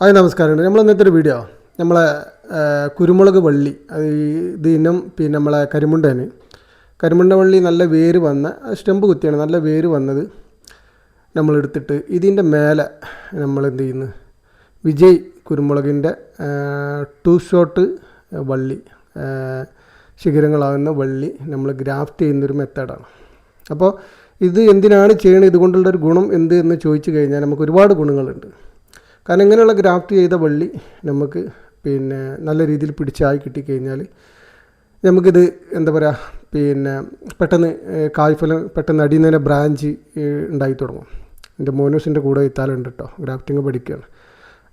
Hi നമസ്കാരം നമ്മൾ ഇന്നത്തെ ഒരു വീഡിയോ നമ്മളെ കുരുമുളക് വള്ളി അത് ഇത് പിന്നെ നമ്മളെ കരിമുണ്ടന്. കരിമുണ്ട വള്ളി നല്ല വേര് വന്ന സ്റ്റെമ്പ് കുത്തിയാണ് നല്ല വേര് വന്നത് നമ്മൾ എടുത്തിട്ട് ഇതിന്റെ മേലെ നമ്മൾ എന്ത് ചെയ്യുന്നു? വിജയ് കുരുമുളകിന്റെ ടു ഷോട്ട് വള്ളി ശിഖരങ്ങളാകുന്ന വള്ളി നമ്മൾ ഗ്രാഫ്റ്റ് ചെയ്യുന്നൊരു മെത്തേഡാണ്. അപ്പോൾ ഇത് എന്തിനാണ് ചെയ്യണത്? ഇതുകൊണ്ടുള്ളൊരു ഗുണം എന്ത് എന്ന് ചോദിച്ചു കഴിഞ്ഞാൽ നമുക്ക് ഒരുപാട് ഗുണങ്ങളുണ്ട്. കാരണം ഇങ്ങനെയുള്ള ഗ്രാഫ്റ്റ് ചെയ്ത വള്ളി നമുക്ക് പിന്നെ നല്ല രീതിയിൽ പിടിച്ചായി കിട്ടിക്കഴിഞ്ഞാൽ നമുക്കിത് എന്താ പറയുക പിന്നെ പെട്ടെന്ന് കായ്ഫലം പെട്ടെന്ന് അടിയിൽ നിന്ന് തന്നെ ബ്രാഞ്ച് ഉണ്ടായി തുടങ്ങും. എന്റെ മോനൂസിന്റെ കൂടെ ഇത്താലുണ്ട് കേട്ടോ ഗ്രാഫ്റ്റിംഗ് പഠിക്കുകയാണ്.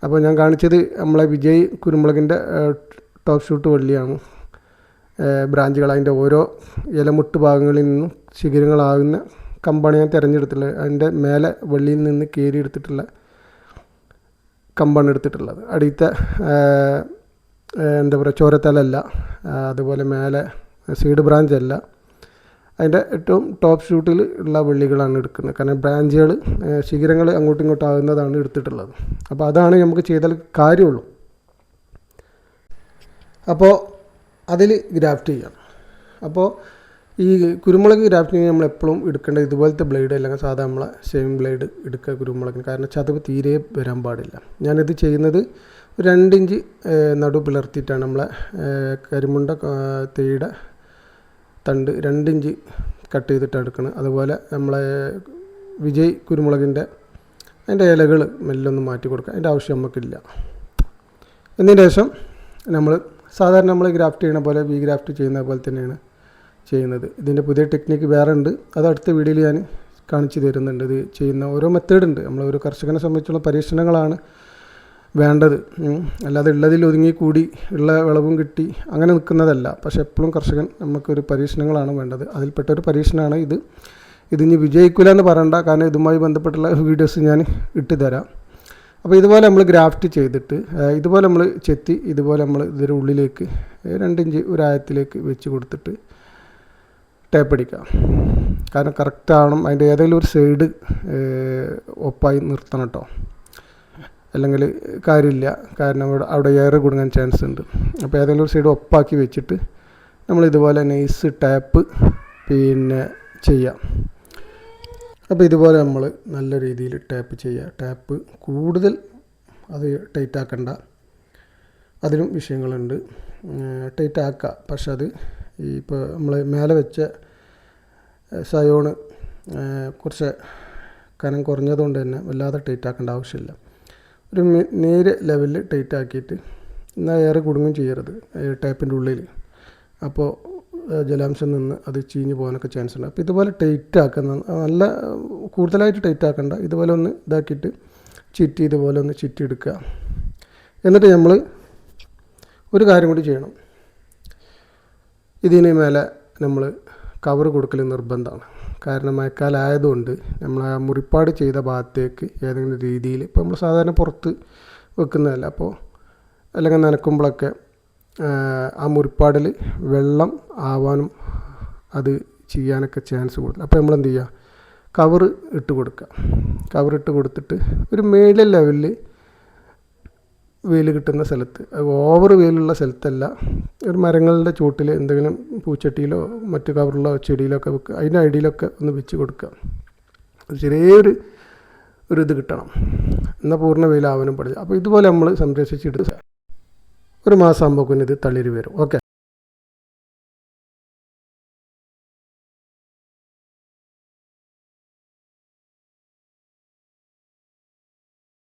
അപ്പോൾ ഞാൻ കാണിച്ചത് നമ്മളെ വിജയ് കുരുമുളകിന്റെ ടോപ്പ് ഷൂട്ട് വള്ളിയാണ്. ബ്രാഞ്ചുകൾ അതിന്റെ ഓരോ ഇലമുട്ട് ഭാഗങ്ങളിൽ നിന്നും ശിഖരങ്ങളാകുന്ന കമ്പാണ് ഞാൻ തിരഞ്ഞെടുത്തിട്ടുള്ളത്. അതിന്റെ മേലെ വള്ളിയിൽ നിന്ന് കയറി എടുത്തിട്ടുള്ള കമ്പാണ് എടുത്തിട്ടുള്ളത്. അടിയത്തെ എന്താ പറയുക ചോരത്തലല്ല അതുപോലെ മേലെ സീഡ് ബ്രാഞ്ച് അല്ല അതിന്റെ ഏറ്റവും ടോപ്പ് ഷൂട്ടിൽ ഉള്ള വള്ളികളാണ് എടുക്കുന്നത്. കാരണം ബ്രാഞ്ചുകൾ ശിഖരങ്ങൾ അങ്ങോട്ടും ഇങ്ങോട്ടും ആകുന്നതാണ് എടുത്തിട്ടുള്ളത്. അപ്പോൾ അതാണ് നമുക്ക് ചെയ്താൽ കാര്യമുള്ളൂ. അപ്പോൾ അതിൽ ഗ്രാഫ്റ്റ് ചെയ്യണം അപ്പോൾ ഈ കുരുമുളക് ഗ്രാഫ്റ്റിംഗ് നമ്മൾ എപ്പോഴും എടുക്കേണ്ടത് ഇതുപോലത്തെ ബ്ലേഡ് അല്ലെങ്കിൽ സാധാ നമ്മളെ സെയിം ബ്ലേഡ് എടുക്കുക കുരുമുളകിന്. കാരണം ചതവ് തീരെ വരാൻ പാടില്ല. ഞാനിത് ചെയ്യുന്നത് രണ്ടിഞ്ച് നടു പിളർത്തിയിട്ടാണ് നമ്മളെ കരിമുണ്ട തേയുടെ തണ്ട് രണ്ടിഞ്ച് കട്ട് ചെയ്തിട്ടാണ് എടുക്കുന്നത് അതുപോലെ നമ്മളെ വിജയ് കുരുമുളകിന്റെ അതിന്റെ ഇലകൾ മെല്ലൊന്ന് മാറ്റി കൊടുക്കുക. അതിന്റെ ആവശ്യം നമുക്കില്ല. എന്നതിന് ശേഷം നമ്മൾ സാധാരണ നമ്മൾ ഗ്രാഫ്റ്റ് ചെയ്യുന്ന പോലെ വി ഗ്രാഫ്റ്റ് ചെയ്യുന്ന പോലെ തന്നെയാണ് ചെയ്യുന്നത്. ഇതിന്റെ പുതിയ ടെക്നിക്ക് വേറെ ഉണ്ട്. അത് അടുത്ത വീഡിയോയിൽ ഞാൻ കാണിച്ചു തരുന്നുണ്ട്. ഇത് ചെയ്യുന്ന ഓരോ മെത്തേഡ് ഉണ്ട്. നമ്മൾ ഒരു കർഷകനെ സംബന്ധിച്ചുള്ള പരീക്ഷണങ്ങളാണ് വേണ്ടത്. അല്ലാതെ ഉള്ളതിൽ ഒതുങ്ങി കൂടി ഉള്ള വിളവും കിട്ടി അങ്ങനെ നിൽക്കുന്നതല്ല. പക്ഷെ എപ്പോഴും കർഷകൻ നമുക്കൊരു പരീക്ഷണങ്ങളാണ് വേണ്ടത്. അതിൽപ്പെട്ട ഒരു പരീക്ഷണമാണ് ഇത്. ഇതിനി വിജയിക്കില്ല എന്ന് പറയണ്ട. കാരണം ഇതുമായി ബന്ധപ്പെട്ടുള്ള വീഡിയോസ് ഞാൻ ഇട്ട് തരാം. അപ്പോൾ ഇതുപോലെ നമ്മൾ ഗ്രാഫ്റ്റ് ചെയ്തിട്ട് ഇതുപോലെ നമ്മൾ ചെത്തി ഇതുപോലെ നമ്മൾ ഇതിന്റെ ഉള്ളിലേക്ക് രണ്ട് ഇഞ്ച് ഒരു ആയത്തിലേക്ക് വെച്ച് കൊടുത്തിട്ട് ടേപ്പ് അടിക്കാം കാരണം കറക്റ്റ് ആവണം അതിന്റെ ഏതെങ്കിലും ഒരു സൈഡ് ഒപ്പായി നിർത്തണം കേട്ടോ അല്ലെങ്കിൽ കാര്യമില്ല. കാരണം അവിടെ അവിടെ എയർ കുടുങ്ങാൻ ചാൻസ് ഉണ്ട്. അപ്പോൾ ഏതെങ്കിലും ഒരു സൈഡ് ഒപ്പാക്കി വെച്ചിട്ട് നമ്മൾ ഇതുപോലെ നൈസ് ടാപ്പ് പിന്നെ ചെയ്യാം. അപ്പോൾ ഇതുപോലെ നമ്മൾ നല്ല രീതിയിൽ ടാപ്പ് ചെയ്യുക. ടാപ്പ് കൂടുതൽ അത് ടൈറ്റ് ആക്കണ്ട അതിനും വിഷയങ്ങളുണ്ട്. ടൈറ്റ് ആക്കുക പക്ഷെ അത് ഈ ഇപ്പോൾ നമ്മൾ മേലെ വെച്ച സയോണ് കുറച്ച് കനം കുറഞ്ഞതുകൊണ്ട് തന്നെ വല്ലാതെ ടൈറ്റ് ആക്കേണ്ട ആവശ്യമില്ല. ഒരു നേര് ലെവലിൽ ടൈറ്റ് ആക്കിയിട്ട് എന്നാൽ ഏറെ കുടുങ്ങും ചെയ്യരുത് ടേപ്പിന്റെ ഉള്ളിൽ അപ്പോൾ ജലാംശം നിന്ന് അത് ചീഞ്ഞ് പോകാനൊക്കെ ചാൻസ് ഉണ്ട്. അപ്പോൾ ഇതുപോലെ ടൈറ്റ് ആക്കുന്ന നല്ല കൂടുതലായിട്ട് ടൈറ്റ് ആക്കണ്ട ഇതുപോലെ ഒന്ന് ഇതാക്കിയിട്ട് ചിറ്റി ഇതുപോലെ ഒന്ന് ചിറ്റി എടുക്കുക. എന്നിട്ട് നമ്മൾ ഒരു കാര്യം കൂടി ചെയ്യണം. ഇതിന് മേലെ നമ്മൾ കവർ കൊടുക്കൽ നിർബന്ധമാണ്. കാരണം മഴക്കാലമായതുകൊണ്ട് നമ്മൾ ആ മുറിപ്പാട് ചെയ്ത ഭാഗത്തേക്ക് ഏതെങ്കിലും രീതിയിൽ ഇപ്പോൾ നമ്മൾ സാധാരണ പുറത്ത് വെക്കുന്നതല്ല. അപ്പോൾ അല്ലെങ്കിൽ നനക്കുമ്പോഴൊക്കെ ആ, മുറിപ്പാടിൽ വെള്ളം ആവാനും അത് ചെയ്യാനൊക്കെ ചാൻസ് കൂടുതൽ അപ്പോൾ നമ്മൾ എന്ത് ചെയ്യുക കവർ ഇട്ട് കൊടുക്കുക കവർ ഇട്ട് കൊടുത്തിട്ട് ഒരു മേളിൽ ലെവലിൽ വെയിൽ കിട്ടുന്ന സ്ഥലത്ത്. ഓവർ വെയിലുള്ള സ്ഥലത്തല്ല. ഒരു മരങ്ങളുടെ ചുവട്ടിൽ എന്തെങ്കിലും പൂച്ചട്ടിയിലോ മറ്റു കവറുള്ള ചെടിയിലോ ഒക്കെ വെക്കുക അതിന്റെ അടിയിലൊക്കെ ഒന്ന് വെച്ച് കൊടുക്കുക. ഒരു ചെറിയൊരു ഒരു ഇത് കിട്ടണം. എന്നാൽ പൂർണ വെയിലാവാനും പാടില്ല. അപ്പോൾ ഇതുപോലെ നമ്മൾ സംരക്ഷിച്ചിട്ട് ഒരു മാസം ആകുമ്പോൾ ഇത് തളിരി വരും. ഓക്കെ